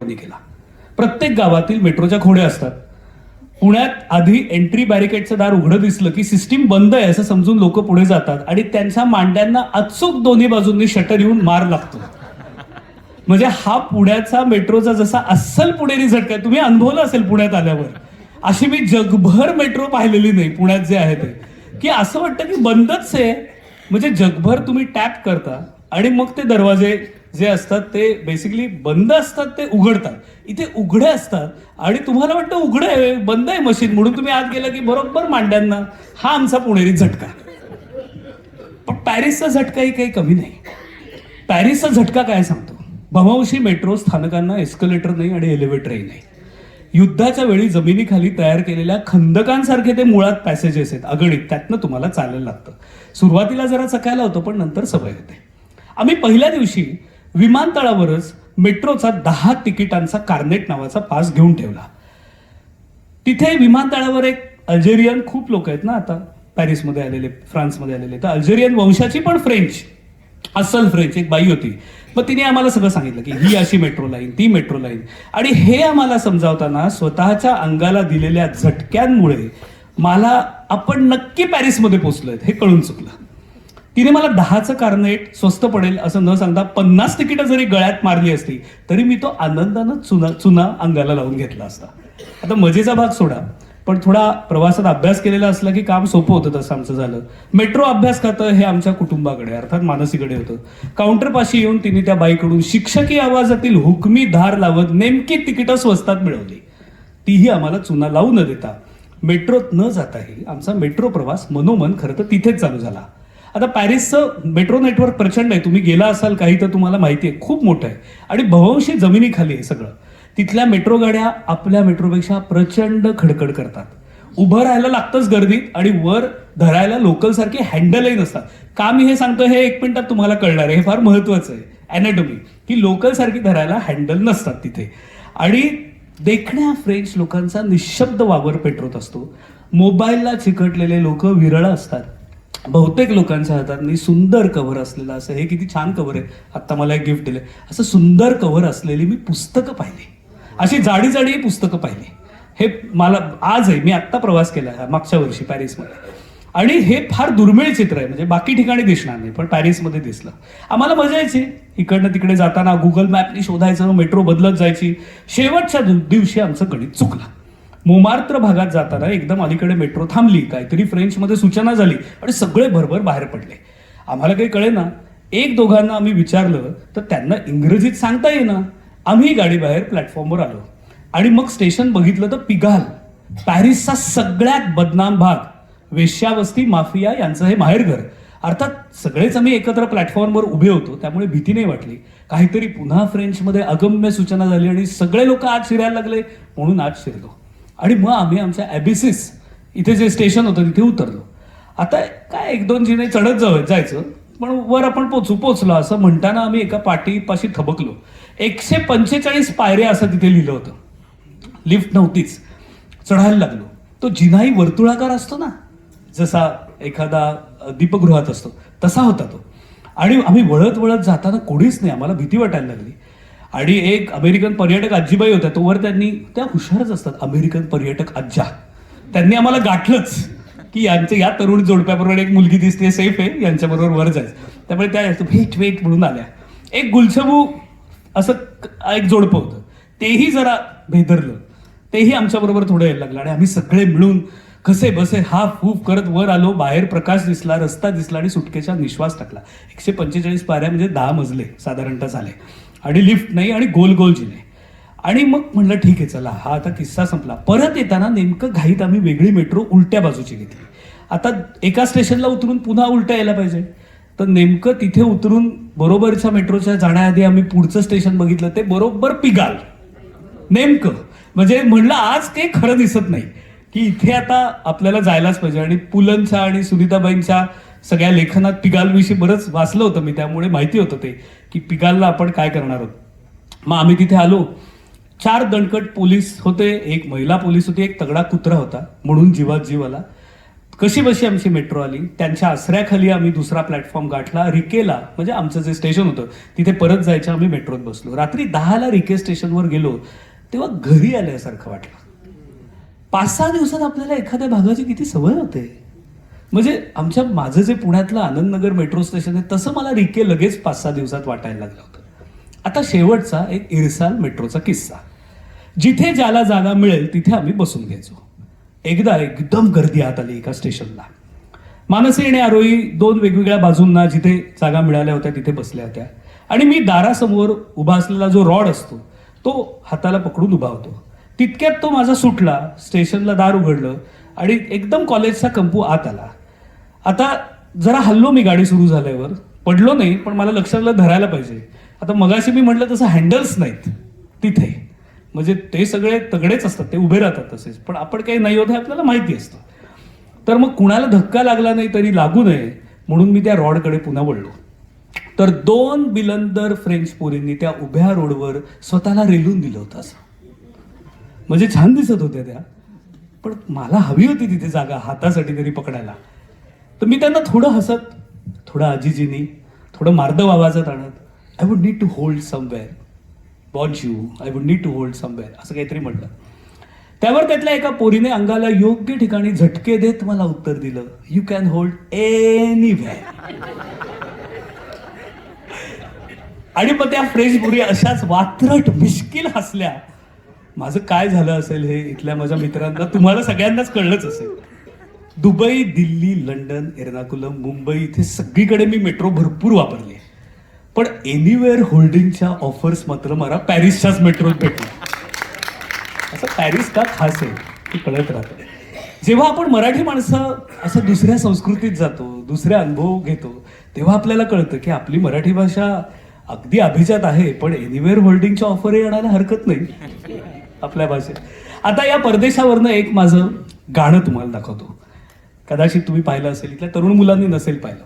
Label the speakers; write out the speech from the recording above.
Speaker 1: त्यांनी केला? प्रत्येक गावातील मेट्रोच्या खोड्या असतात. पुण्यात आधी एंट्री बॅरिकेडचं दार उघडं दिसलं की सिस्टीम बंद आहे असं समजून लोक पुढे जातात आणि त्यांच्या मांड्यांना अचूक दोन्ही बाजूंनी शटर येऊन मार लागतो. म्हणजे हा पुण्याचा मेट्रोचा जसा अस्सल पुणेरी झटका आहे, तुम्ही अनुभवलं असेल पुण्यात आल्यावर. अशी मी जगभर मेट्रो पाहिलेली नाही पुण्यात जे आहे ते. की असं वाटतं की बंदच आहे. म्हणजे जगभर तुम्ही टॅप करता आणि मग ते दरवाजे जे असतात ते बेसिकली बंद असतात ते उघडतात. इथे उघडे असतात आणि तुम्हाला वाटतं उघडं आहे बंद आहे मशीन म्हणून तुम्ही आत गेला की बरोबर मांड्यांना. हा आमचा पुणेरी झटका. पण पॅरिसचा झटकाही काही कमी नाही. पॅरिसचा झटका काय सांगतो? भवांशी मेट्रो स्थानकांना एस्कलेटर नाही आणि एलिव्हेटरही नाही. युद्धाच्या वेळी जमिनीखाली तयार केलेल्या खंदकांसारखे ते मुळात पॅसेजेस आहेत. अगणित त्यातनं तुम्हाला चालायला लागतं. सुरुवातीला जरा चकायला होतं पण नंतर सवय होते. आम्ही पहिल्या दिवशी विमानतळावरच मेट्रोचा दहा तिकिटांचा कार्नेट नावाचा पास घेऊन ठेवला. तिथे विमानतळावर एक अल्जेरियन खूप लोक आहेत ना आता पॅरिसमध्ये आलेले फ्रान्समध्ये आलेले. तर अल्जेरियन वंशाची पण फ्रेंच अस्सल फ्रेंच एक बाई होती. मग तिने आम्हाला सगळं सांगितलं की ही अशी मेट्रो लाईन ती मेट्रो लाईन. आणि हे आम्हाला समजावताना स्वतःच्या अंगाला दिलेल्या झटक्यांमुळे मला आपण नक्की पॅरिसमध्ये पोचलोय हे कळून चुकलं. तिने मला दहाचं कार्नेट स्वस्त पडेल असं न सांगता पन्नास तिकीटं जरी गळ्यात मारली असती तरी मी तो आनंदानं चुना चुना अंगाला लावून घेतला असता. आता मजेचा भाग सोडा पण थोडा प्रवासात अभ्यास केलेला असला की काम सोपं होतं तसं आमचं झालं. मेट्रो अभ्यास खातं हे आमच्या कुटुंबाकडे अर्थात मानसीकडे होतं. काउंटरपाशी येऊन तिने त्या बाईकडून शिक्षकी आवाजातील हुकमी धार लावत नेमकी तिकीटं स्वस्तात मिळवली. तीही आम्हाला चुना लावू न देता. मेट्रोत न जाताही आमचा मेट्रो प्रवास मनोमन खरं तर तिथेच चालू झाला. आता पॅरिसचं मेट्रो नेटवर्क प्रचंड आहे. तुम्ही गेला असाल काही तर तुम्हाला माहिती आहे खूप मोठं आहे. आणि भवंशी जमिनीखाली आहे सगळं. तिथल्या मेट्रो गाड्या आपल्या मेट्रोपेक्षा प्रचंड खडखड करतात. उभं राहायला लागतंच गर्दीत आणि वर धरायला लोकलसारखे हँडलही नसतात. का मी हे सांगतो हे एक मिनिटात तुम्हाला कळणार आहे. हे फार महत्वाचं आहे. अॅनाटॉमी की लोकलसारखी धरायला हँडल नसतात तिथे. आणि देखण्या फ्रेंच लोकांचा निशब्द वावर पेटवत असतो. मोबाईलला चिकटलेले लोक विरळ असतात. बहुतेक लोकांच्या हातातनी सुंदर कव्हर असलेलं असं हे किती छान कव्हर आहे. आत्ता मला एक गिफ्ट दिलं असं सुंदर कव्हर असलेली मी पुस्तकं पाहिली. अशी जाडी जाडी पुस्तकं पाहिली. हे मला आज आहे मी आत्ता प्रवास केला आहे मागच्या वर्षी पॅरिसमध्ये. आणि हे फार दुर्मिळ चित्र आहे म्हणजे बाकी ठिकाणी दिसणार नाही पण पॅरिसमध्ये दिसलं. आम्हाला मजा यायची. इकडनं तिकडे जाताना गुगल मॅपनी शोधायचं मेट्रो बदलत जायची. शेवटच्या दिवशी आमचं गणित चुकलं. मोमार्त्र भागात जाताना एकदम अलीकडे मेट्रो थांबली काहीतरी फ्रेंचमध्ये सूचना झाली आणि सगळे भरभर बाहेर पडले. आम्हाला काही कळे ना एक दोघांना आम्ही विचारलं तर त्यांना इंग्रजीत सांगता येईना. आम्ही गाडी बाहेर प्लॅटफॉर्मवर आलो. आणि मग स्टेशन बघितलं तर पिघाल. पॅरिसचा सगळ्यात बदनाम भाग वेश्यावस्ती माफिया यांचं हे माहेरघर. अर्थात सगळेच आम्ही एकत्र प्लॅटफॉर्मवर उभे होतो त्यामुळे भीती नाही वाटली. काहीतरी पुन्हा फ्रेंचमध्ये अगम्य सूचना झाली आणि सगळे लोक आज शिरायला लागले म्हणून आज शिरलो. आणि मग आम्ही आमच्या ॲबिसिस इथे जे स्टेशन होतं तिथे उतरलो. आता काय एक दोन जिने चढत जाऊ जायचं पण वर आपण पोचू पोचलो असं म्हणताना आम्ही एका पाठीपाशी थबकलो. एकशे पंचेचाळीस पायऱ्या असं तिथे लिहिलं होतं. लिफ्ट नव्हतीच. चढायला लागलो. तो जिनाही वर्तुळाकार असतो ना जसा एखादा दीपगृहात असतो तसा होता तो. आणि आम्ही वळत वळत जाताना कोणीच नाही आम्हाला भीती वाटायला लागली. आणि एक अमेरिकन पर्यटक आजीबाई होत्या तोवर त्यांनी त्या हुशारच असतात अमेरिकन पर्यटक आज्जा. त्यांनी आम्हाला गाठलंच की यांचं या तरुण जोडप्याबरोबर एक मुलगी दिसते सेफ आहे यांच्याबरोबर वर जायचं. त्यामुळे त्या भेट भेट म्हणून आल्या. एक गुलछबू असं एक जोडपं होतं. तेही जरा भेदरलं. तेही आमच्याबरोबर थोडं यायला लागलं आणि आम्ही सगळे मिळून कसे बसे हाफ हूफ करत वर आलो बाहेर प्रकाश दिसला रस्ता दिसला आणि सुटकेचा निश्वास टाकला. एकशे पंचेचाळीस पाऱ्या म्हणजे दहा मजले साधारणतः झाले. आणि लिफ्ट नाही आणि गोल गोल जिने आणि मग म्हणलं ठीक आहे चला हा आता किस्सा संपला. परत येताना नेमकं घाईत आम्ही वेगळी मेट्रो उलट्या बाजूची घेतली. आता एका स्टेशनला उतरून पुन्हा उलट्या यायला पाहिजे. तर नेमकं तिथे उतरून बरोबरच्या मेट्रोच्या जाण्याआधी आम्ही पुढचं स्टेशन बघितलं ते बरोबर पिगाल नेमकं. म्हणजे म्हणलं आज ते खरं दिसत नाही. की इथे आता आपल्याला जायलाच पाहिजे. आणि पुलंचा आणि सुनीताबाईंच्या सगळ्या लेखनात पिगालविषयी बरंच वाचलं होतं मी त्यामुळे माहिती होतं ते की पिगालला आपण काय करणार आहोत. मग आम्ही तिथे आलो. चार दणकट पोलीस होते एक महिला पोलीस होती एक तगडा कुत्रा होता म्हणून जीवात जीव आला. कशी बशी आमची मेट्रो आली? त्यांच्या आसऱ्याखाली आम्ही दुसरा प्लॅटफॉर्म गाठला. रिकेला म्हणजे आमचं जे स्टेशन होतं तिथे परत जायचं आम्ही मेट्रोत बसलो. रात्री दहाला रिके स्टेशनवर गेलो तेव्हा घरी आल्यासारखं वाटलं. पाच सहा दिवसात आपल्याला एखाद्या भागाची किती सवय होते. म्हणजे आमच्या माझं जे पुण्यातलं आनंदनगर मेट्रो स्टेशन आहे तसं मला रिके लगेच पाच सहा दिवसात वाटायला लागलं होतं. आता शेवटचा एक इरसाल मेट्रोचा किस्सा. जिथे ज्याला जागा मिळेल तिथे आम्ही बसून घ्यायचो. एकदा एकदम गर्दी आत आली एका स्टेशनला. मानसी आणि आरोही दोन वेगवेगळ्या बाजूंना जिथे जागा मिळाल्या होत्या तिथे बसल्या होत्या. आणि मी दारासमोर उभा असलेला जो रॉड असतो तो हाताला पकडून उभा होतो. तितक्यात तो माझा सुटला स्टेशनला दार उघडलं आणि एकदम कॉलेजचा कंपू आत आला. आता जरा हल्लो मी गाडी सुरू झाल्यावर. पडलो नाही पण मला लक्षात आलं धरायला पाहिजे. आता मगाशी मी म्हटलं तसं हँडल्स नाहीत तिथे. म्हणजे ते सगळे तगडेच असतात ते उभे राहतात तसेच. पण आपण काही नाही होत हे आपल्याला माहिती असतं. तर मग कुणाला धक्का लागला नाही तरी लागू नये म्हणून मी त्या रॉडकडे पुन्हा वळलो. तर दोन बिलंदर फ्रेंच पोरींनी त्या उभ्या रोडवर स्वतःला रेलून दिलं होतं असं. म्हणजे छान दिसत होत्या त्या. पण मला हवी होती तिथे जागा हातासाठी तरी पकडायला. तर मी त्यांना थोडं हसत थोडं आजीजीनी थोडं मार्दव आवाजात आणत I would need to hold somewhere won't you I would need to hold somewhere असं काहीतरी म्हटलं त्यावर त्यातल्या एका पोरीने अंगाला योग्य ठिकाणी झटके देत मला उत्तर दिलं यू कॅन होल्ड एनी आणि मग त्या फ्रेश पोरी अशाच वात्रट मिश्किल हसल्या माझं काय झालं असेल हे इथल्या माझ्या मित्रांना तुम्हाला सगळ्यांनाच कळलंच असेल. दुबई दिल्ली लंडन एर्नाकुलम मुंबई इथे सगळीकडे मी मेट्रो भरपूर वापरली पण एनिवेअर होल्डिंगच्या ऑफर्स मात्र मला पॅरिसच्याच मेट्रोत भेटल्या असं पॅरिस का खास आहे ते कळत राहतं. जेव्हा आपण मराठी माणसं असं दुसऱ्या संस्कृतीत जातो दुसरे अनुभव घेतो तेव्हा आपल्याला कळतं की आपली मराठी भाषा अगदी अभिजात आहे पण एनिवेअर होल्डिंगच्या ऑफरही आणायला हरकत नाही. आपल्या भाषेत. आता या परदेशावरनं एक माझं गाणं तुम्हाला दाखवतो. कदाचित तुम्ही पाहिलं असेल इथल्या तरुण मुलांनी नसेल पाहिलं.